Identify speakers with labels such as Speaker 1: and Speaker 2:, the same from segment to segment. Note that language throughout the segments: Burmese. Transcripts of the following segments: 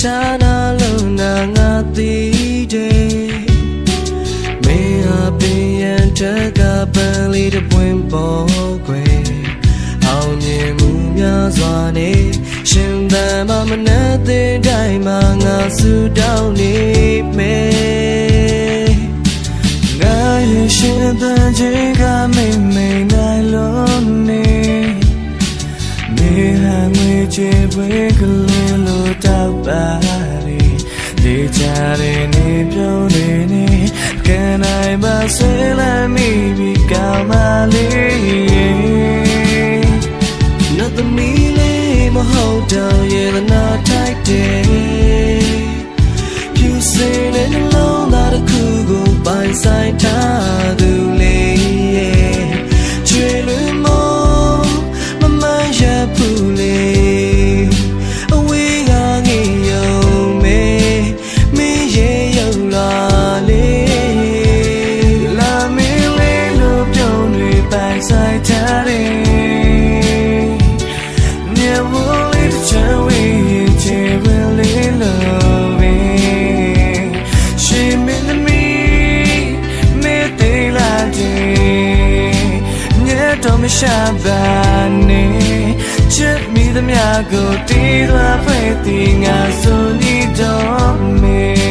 Speaker 1: ခြားနာလုံးနာငါသိတယ်မင်းဟာပင်ရန်တက်ကပန်းလေးတစ်ပွင့်ပေါ်ခွေအောင်မြင်မှုများစွာနဲ့ရှင်သန်မမနဲ့တဲ့တိုင်းမှာငါဆူတောင်းနေမယ်ငါရဲ့ရှင်သန်ခြင်းကမိမ့်မိန်နိုင်လုံးနေမေဟာငွေချေပွဲ ကလေးလိုတောက်ပါလေဒီချာတဲ့နေပြုံးနေနေကဲနိုင်မဆွေးလမ်းမိပြီးကောင်းပါလေနတ်သမီးလေးမဟုတ်တော့ရဲ့နာထိုက်တယ်ဖြူစင်တဲ့နှလုံးသားတစ်ခုကို to me shabane, chip me the miago, did what pretty, I so need on me. လာ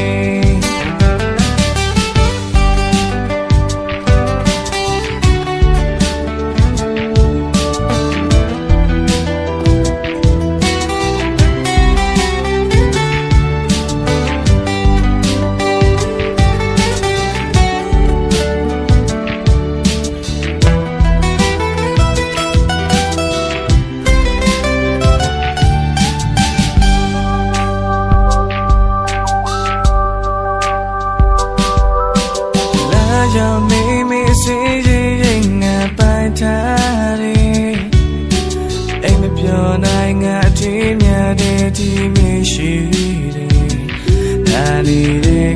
Speaker 1: ထားတယ်အိမ်မပြောနိုင်ငါအထင်များတဲ့ဒီမရှိတယ်ဒါလေးတဲ့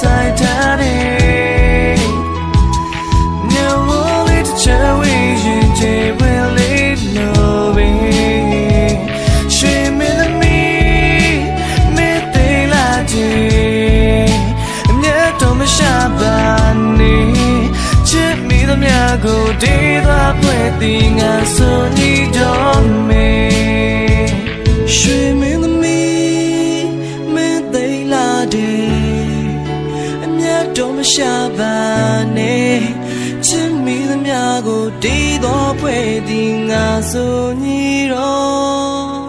Speaker 1: ဆိုင်ထားတယ်ညဝလေးတစ်ချက်ဝေးရင်ကြည်ဝင်လေးလို့ပဲရွှေမင်းသမီးမေတ္တလာကြည်အမြတ်တော်မရှာပါနေချစ်မိသမျှကိုဒေသဖွဲ့တည်ငါဆိုနေတော်မေရွှေမင်းသမီး ကြုံမရှာပါနဲ့ချစ်မိသမျှကိုတည်တော်ဖွဲ့သည်ငါဆိုညီတော်